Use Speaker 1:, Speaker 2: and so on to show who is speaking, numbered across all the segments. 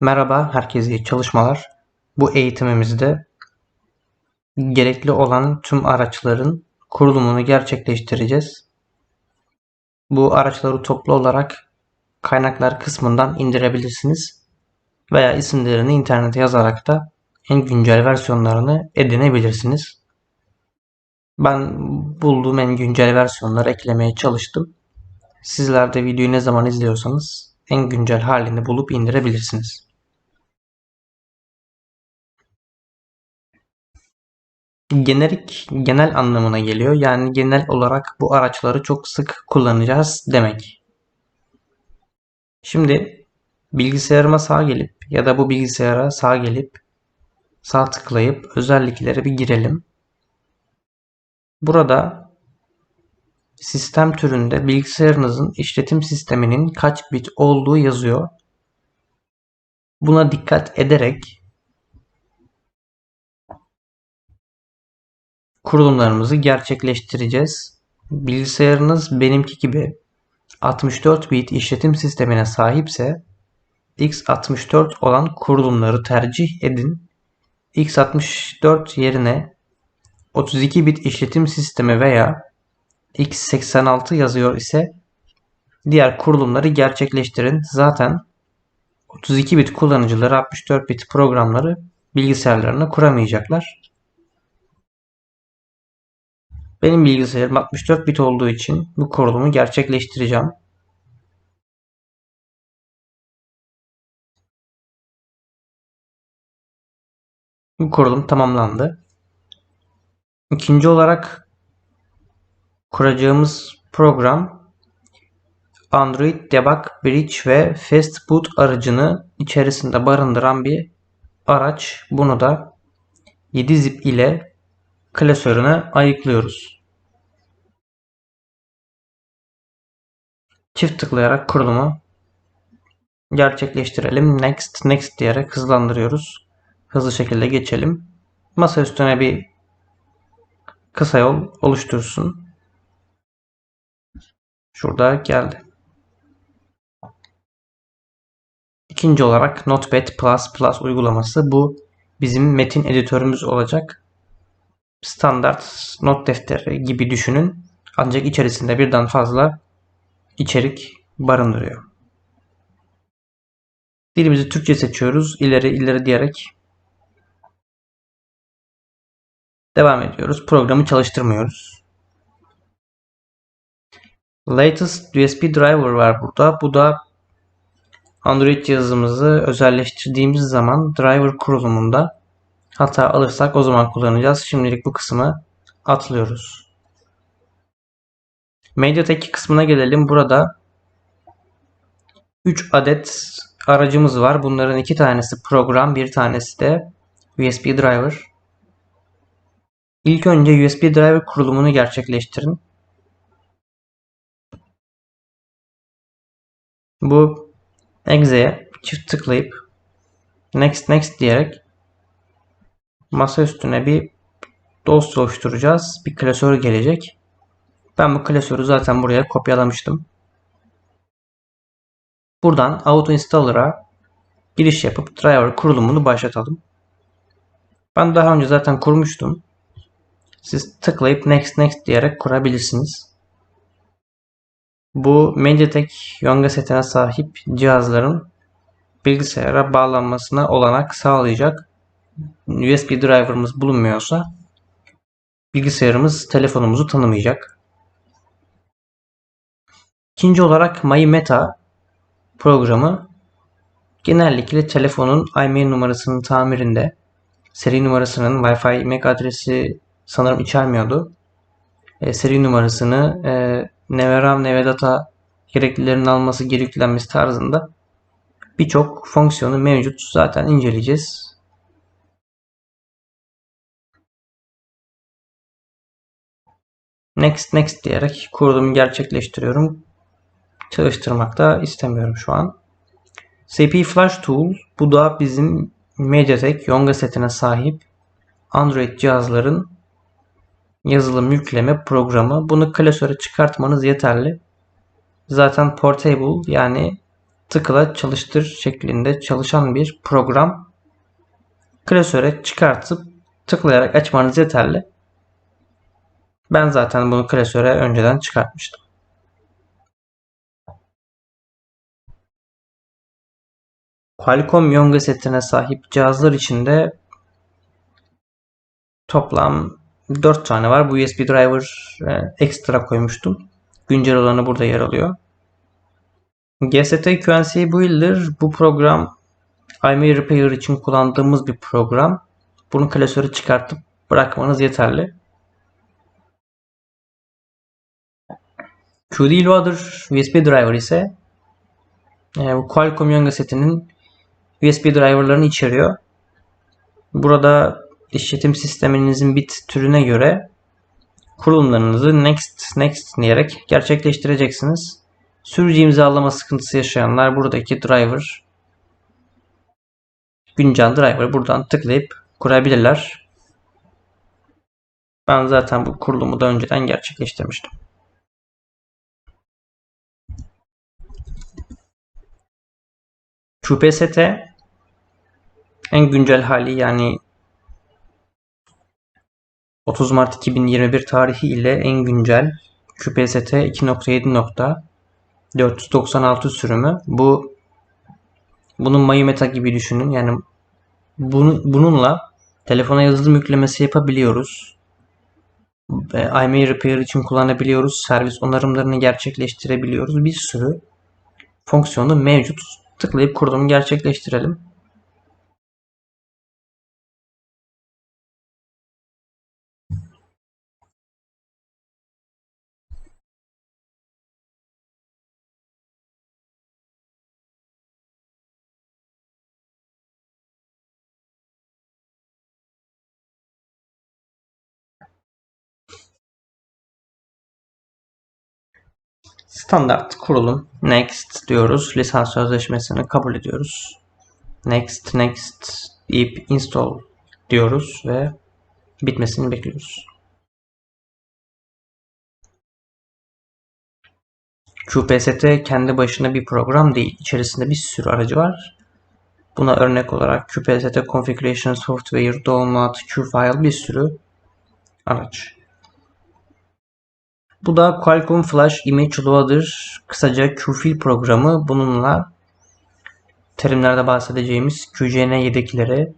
Speaker 1: Merhaba, herkese iyi çalışmalar. Bu eğitimimizde gerekli olan tüm araçların kurulumunu gerçekleştireceğiz. Bu araçları toplu olarak kaynaklar kısmından indirebilirsiniz veya isimlerini internete yazarak da en güncel versiyonlarını edinebilirsiniz. Ben bulduğum en güncel versiyonları eklemeye çalıştım. Sizler de videoyu ne zaman izliyorsanız en güncel halini bulup indirebilirsiniz. Generik genel anlamına geliyor. Yani genel olarak bu araçları çok sık kullanacağız demek. Şimdi bilgisayarıma sağ gelip ya da bu bilgisayara sağ gelip sağ tıklayıp özelliklere bir girelim. Burada sistem türünde bilgisayarınızın işletim sisteminin kaç bit olduğu yazıyor. Buna dikkat ederek kurulumlarımızı gerçekleştireceğiz. Bilgisayarınız benimki gibi 64 bit işletim sistemine sahipse x64 olan kurulumları tercih edin. x64 yerine 32 bit işletim sistemi veya x86 yazıyor ise diğer kurulumları gerçekleştirin. Zaten 32 bit kullanıcıları 64 bit programları bilgisayarlarına kuramayacaklar. Benim bilgisayarım 64 bit olduğu için bu kurulumu gerçekleştireceğim. Bu kurulum tamamlandı. İkinci olarak kuracağımız program Android Debug Bridge ve Fastboot aracını içerisinde barındıran bir araç. Bunu da 7 zip ile klasörüne ayıklıyoruz. Çift tıklayarak kurulumu gerçekleştirelim. Next, next diyerek hızlandırıyoruz. Hızlı şekilde geçelim. Masa üstüne bir kısa yol oluştursun. Şurada geldi. İkinci olarak Notepad++ uygulaması. Bu bizim metin editörümüz olacak standart not defteri gibi düşünün. Ancak içerisinde birden fazla içerik barındırıyor. Dilimizi Türkçe seçiyoruz. İleri ileri diyerek devam ediyoruz. Programı çalıştırmıyoruz. Latest USB driver var burada. Bu da Android cihazımızı özelleştirdiğimiz zaman driver kurulumunda hata alırsak o zaman kullanacağız. Şimdilik bu kısmı atlıyoruz. MediaTek kısmına gelelim. Burada 3 adet aracımız var. Bunların iki tanesi program, bir tanesi de USB driver. İlk önce USB driver kurulumunu gerçekleştirin. Bu exe'ye çift tıklayıp next next diyerek masa üstüne bir dosya oluşturacağız. Bir klasör gelecek. Ben bu klasörü zaten buraya kopyalamıştım. Buradan Auto Installer'a giriş yapıp driver kurulumunu başlatalım. Ben daha önce zaten kurmuştum. Siz tıklayıp next next diyerek kurabilirsiniz. Bu Mediatek Yonga setine sahip cihazların bilgisayara bağlanmasına olanak sağlayacak USB driver'ımız bulunmuyorsa bilgisayarımız telefonumuzu tanımayacak. İkinci olarak MyMeta programı genellikle telefonun IMEI numarasının tamirinde seri numarasının Wi-Fi MAC adresi sanırım içermiyordu. E, seri numarasını e, ne RAM ne data gereklilerinin alması gereklenmesi tarzında birçok fonksiyonu mevcut. Zaten inceleyeceğiz. Next next diyerek kurulumu gerçekleştiriyorum. Çalıştırmak da istemiyorum şu an. CPU Flash Tool bu da bizim MediaTek Yonga setine sahip Android cihazların yazılım yükleme programı. Bunu klasöre çıkartmanız yeterli. Zaten portable yani tıkla çalıştır şeklinde çalışan bir program. Klasöre çıkartıp tıklayarak açmanız yeterli. Ben zaten bunu klasöre önceden çıkartmıştım. Qualcomm Yonga setine sahip cihazlar içinde toplam 4 tane var. Bu USB driver e, ekstra koymuştum. Güncel olanı burada yer alıyor. GST QNC Builder bu program IMEI Repair için kullandığımız bir program. Bunu klasörü çıkartıp bırakmanız yeterli. QD Loader USB driver ise e, bu Qualcomm Yonga setinin USB driverlarını içeriyor. Burada işletim sisteminizin bit türüne göre kurulumlarınızı next next diyerek gerçekleştireceksiniz. Sürücü imzalama sıkıntısı yaşayanlar buradaki driver güncel driver buradan tıklayıp kurabilirler. Ben zaten bu kurulumu da önceden gerçekleştirmiştim. QPST en güncel hali yani 30 Mart 2021 tarihi ile en güncel QPST 2.7.496 sürümü. Bu bunun Mayumeta gibi düşünün. Yani bunu, bununla telefona yazılım yüklemesi yapabiliyoruz. IMEI Repair için kullanabiliyoruz. Servis onarımlarını gerçekleştirebiliyoruz. Bir sürü fonksiyonu mevcut. Tıklayıp kurulumu gerçekleştirelim. Standart kurulum. Next diyoruz. Lisans sözleşmesini kabul ediyoruz. Next, next deyip install diyoruz ve bitmesini bekliyoruz. QPST kendi başına bir program değil. İçerisinde bir sürü aracı var. Buna örnek olarak QPST Configuration Software, Download, QFile bir sürü araç. Bu da Qualcomm Flash Image Loader kısaca QFIL programı. Bununla terimlerde bahsedeceğimiz QCN yedekleri,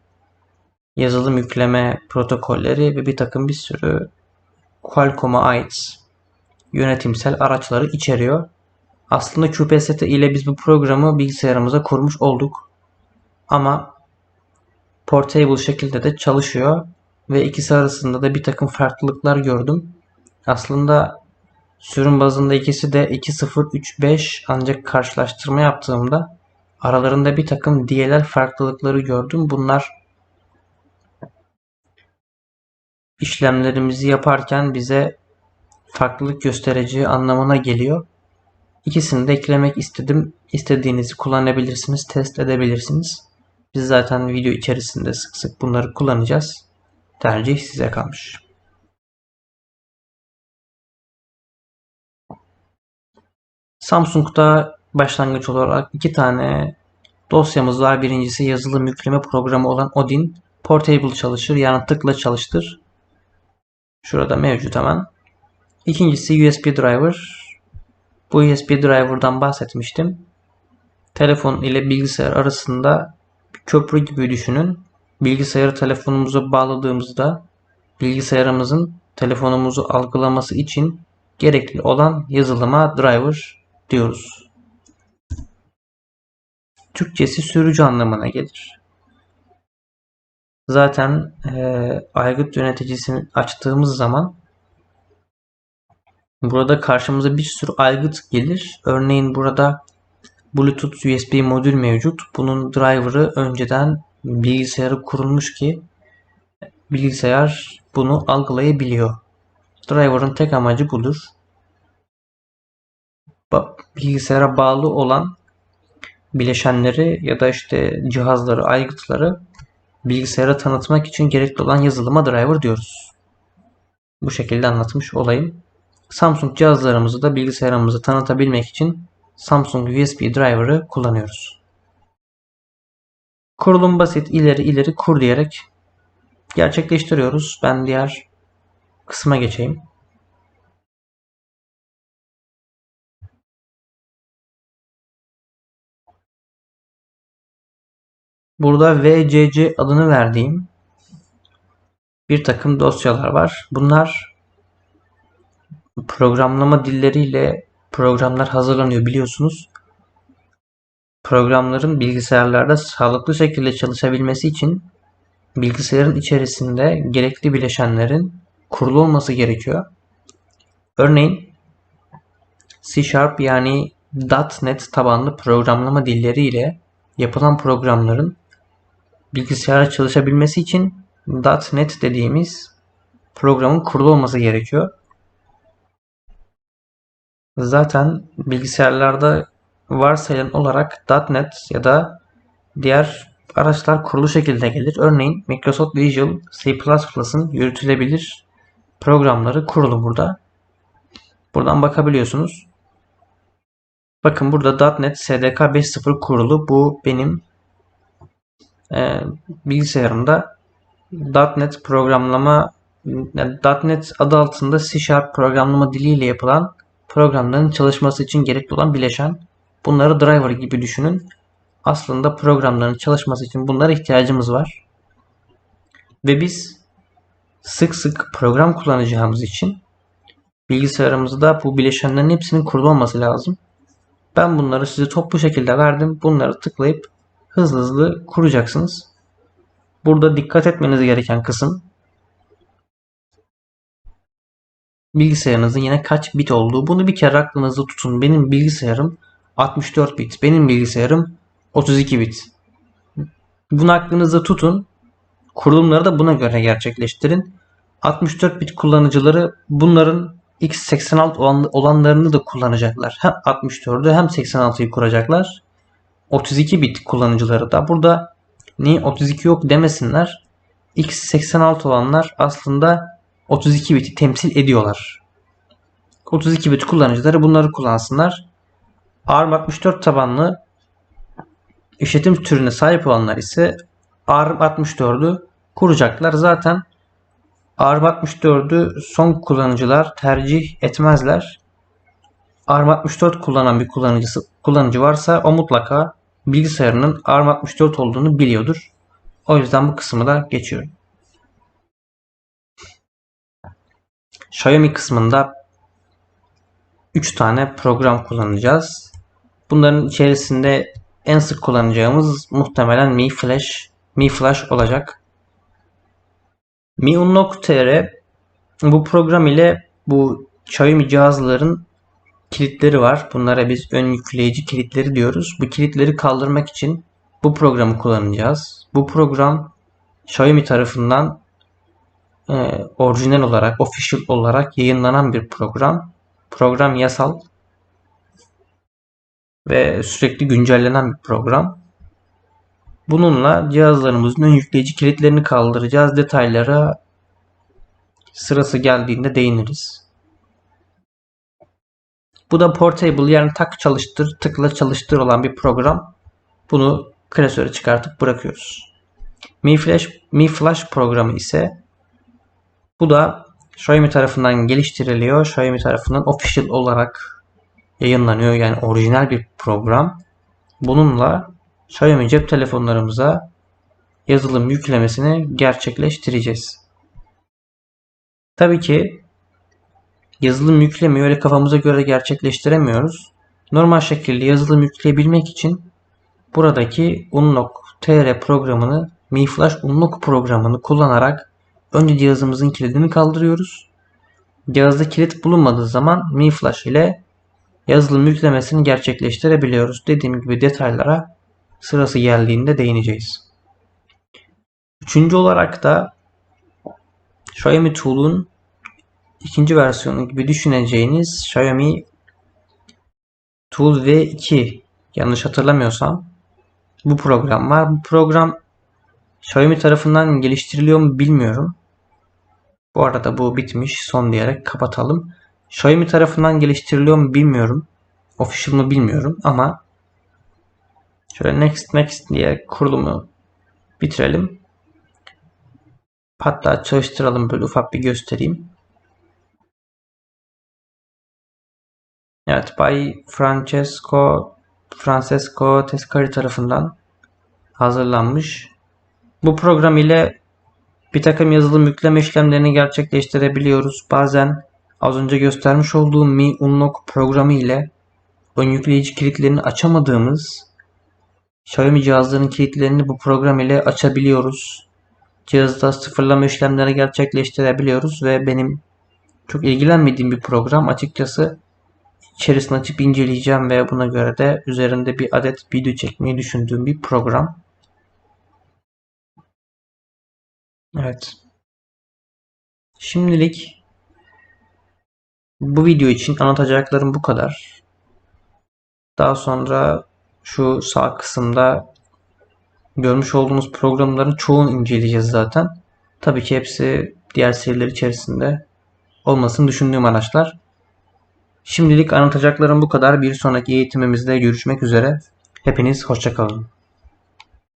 Speaker 1: yazılım yükleme protokolleri ve bir takım bir sürü Qualcomm'a ait yönetimsel araçları içeriyor. Aslında QPST ile biz bu programı bilgisayarımıza kurmuş olduk. Ama portable şekilde de çalışıyor ve ikisi arasında da bir takım farklılıklar gördüm. Aslında Sürüm bazında ikisi de 2.0.3.5 ancak karşılaştırma yaptığımda aralarında bir takım DLL farklılıkları gördüm. Bunlar işlemlerimizi yaparken bize farklılık göstereceği anlamına geliyor. İkisini de eklemek istedim. İstediğinizi kullanabilirsiniz, test edebilirsiniz. Biz zaten video içerisinde sık sık bunları kullanacağız. Tercih size kalmış. Samsung'da başlangıç olarak iki tane dosyamız var. Birincisi yazılım yükleme programı olan Odin. Portable çalışır. Yani tıkla çalıştır. Şurada mevcut hemen. İkincisi USB driver. Bu USB driver'dan bahsetmiştim. Telefon ile bilgisayar arasında bir köprü gibi düşünün. Bilgisayarı telefonumuza bağladığımızda bilgisayarımızın telefonumuzu algılaması için gerekli olan yazılıma driver diyoruz. Türkçesi sürücü anlamına gelir. Zaten e, aygıt yöneticisini açtığımız zaman burada karşımıza bir sürü aygıt gelir. Örneğin burada Bluetooth USB modül mevcut. Bunun driver'ı önceden bilgisayarı kurulmuş ki bilgisayar bunu algılayabiliyor. Driver'ın tek amacı budur bilgisayara bağlı olan bileşenleri ya da işte cihazları, aygıtları bilgisayara tanıtmak için gerekli olan yazılıma driver diyoruz. Bu şekilde anlatmış olayım. Samsung cihazlarımızı da bilgisayarımızı tanıtabilmek için Samsung USB driver'ı kullanıyoruz. Kurulum basit. ileri ileri kur diyerek gerçekleştiriyoruz. Ben diğer kısma geçeyim. Burada VCC adını verdiğim bir takım dosyalar var. Bunlar programlama dilleriyle programlar hazırlanıyor biliyorsunuz. Programların bilgisayarlarda sağlıklı şekilde çalışabilmesi için bilgisayarın içerisinde gerekli bileşenlerin kurulu olması gerekiyor. Örneğin C Sharp yani .NET tabanlı programlama dilleri ile yapılan programların bilgisayara çalışabilmesi için .NET dediğimiz programın kurulu olması gerekiyor. Zaten bilgisayarlarda varsayılan olarak .NET ya da diğer araçlar kurulu şekilde gelir. Örneğin Microsoft Visual C++'ın yürütülebilir programları kurulu burada. Buradan bakabiliyorsunuz. Bakın burada .NET SDK 5.0 kurulu. Bu benim e, bilgisayarımda .NET programlama .NET adı altında C Sharp programlama diliyle yapılan programların çalışması için gerekli olan bileşen. Bunları driver gibi düşünün. Aslında programların çalışması için bunlara ihtiyacımız var. Ve biz sık sık program kullanacağımız için bilgisayarımızda bu bileşenlerin hepsinin kurulu olması lazım. Ben bunları size toplu şekilde verdim. Bunları tıklayıp hızlı hızlı kuracaksınız. Burada dikkat etmeniz gereken kısım bilgisayarınızın yine kaç bit olduğu. Bunu bir kere aklınızda tutun. Benim bilgisayarım 64 bit. Benim bilgisayarım 32 bit. Bunu aklınızda tutun. Kurulumları da buna göre gerçekleştirin. 64 bit kullanıcıları bunların x86 olanlarını da kullanacaklar. Hem 64'ü hem 86'yı kuracaklar. 32 bit kullanıcıları da burada niye 32 yok demesinler. x86 olanlar aslında 32 biti temsil ediyorlar. 32 bit kullanıcıları bunları kullansınlar. ARM64 tabanlı işletim türüne sahip olanlar ise ARM64'ü kuracaklar. Zaten ARM64'ü son kullanıcılar tercih etmezler. ARM64 kullanan bir kullanıcısı kullanıcı varsa o mutlaka bilgisayarının ARM64 olduğunu biliyordur. O yüzden bu kısmı da geçiyorum. Xiaomi kısmında 3 tane program kullanacağız. Bunların içerisinde en sık kullanacağımız muhtemelen Mi Flash, Mi Flash olacak. Mi Unlock.tr bu program ile bu Xiaomi cihazların kilitleri var. Bunlara biz ön yükleyici kilitleri diyoruz. Bu kilitleri kaldırmak için bu programı kullanacağız. Bu program Xiaomi tarafından e, orijinal olarak, official olarak yayınlanan bir program. Program yasal ve sürekli güncellenen bir program. Bununla cihazlarımızın ön yükleyici kilitlerini kaldıracağız. Detaylara sırası geldiğinde değiniriz. Bu da portable yani tak çalıştır, tıkla çalıştır olan bir program. Bunu klasöre çıkartıp bırakıyoruz. Mi Flash, Mi Flash programı ise bu da Xiaomi tarafından geliştiriliyor. Xiaomi tarafından official olarak yayınlanıyor. Yani orijinal bir program. Bununla Xiaomi cep telefonlarımıza yazılım yüklemesini gerçekleştireceğiz. Tabii ki yazılım yüklemeyi öyle kafamıza göre gerçekleştiremiyoruz. Normal şekilde yazılım yükleyebilmek için buradaki Unlock.tr programını Mi Flash Unlock programını kullanarak önce cihazımızın kilidini kaldırıyoruz. Cihazda kilit bulunmadığı zaman Mi Flash ile yazılım yüklemesini gerçekleştirebiliyoruz. Dediğim gibi detaylara sırası geldiğinde değineceğiz. Üçüncü olarak da Xiaomi Tool'un ikinci versiyonu gibi düşüneceğiniz Xiaomi Tool V2 yanlış hatırlamıyorsam bu program var. Bu program Xiaomi tarafından geliştiriliyor mu bilmiyorum. Bu arada bu bitmiş. Son diyerek kapatalım. Xiaomi tarafından geliştiriliyor mu bilmiyorum. official mı bilmiyorum ama şöyle next next diye kurulumu bitirelim. Hatta çalıştıralım böyle ufak bir göstereyim. Evet Bay Francesco Francesco Tescari tarafından hazırlanmış. Bu program ile bir takım yazılım yükleme işlemlerini gerçekleştirebiliyoruz. Bazen az önce göstermiş olduğum Mi Unlock programı ile ön yükleyici kilitlerini açamadığımız Xiaomi cihazlarının kilitlerini bu program ile açabiliyoruz. Cihazda sıfırlama işlemleri gerçekleştirebiliyoruz ve benim çok ilgilenmediğim bir program. Açıkçası içerisini açıp inceleyeceğim ve buna göre de üzerinde bir adet video çekmeyi düşündüğüm bir program. Evet. Şimdilik bu video için anlatacaklarım bu kadar. Daha sonra şu sağ kısımda görmüş olduğunuz programların çoğunu inceleyeceğiz zaten. Tabii ki hepsi diğer seriler içerisinde olmasını düşündüğüm araçlar. Şimdilik anlatacaklarım bu kadar. Bir sonraki eğitimimizde görüşmek üzere. Hepiniz hoşçakalın.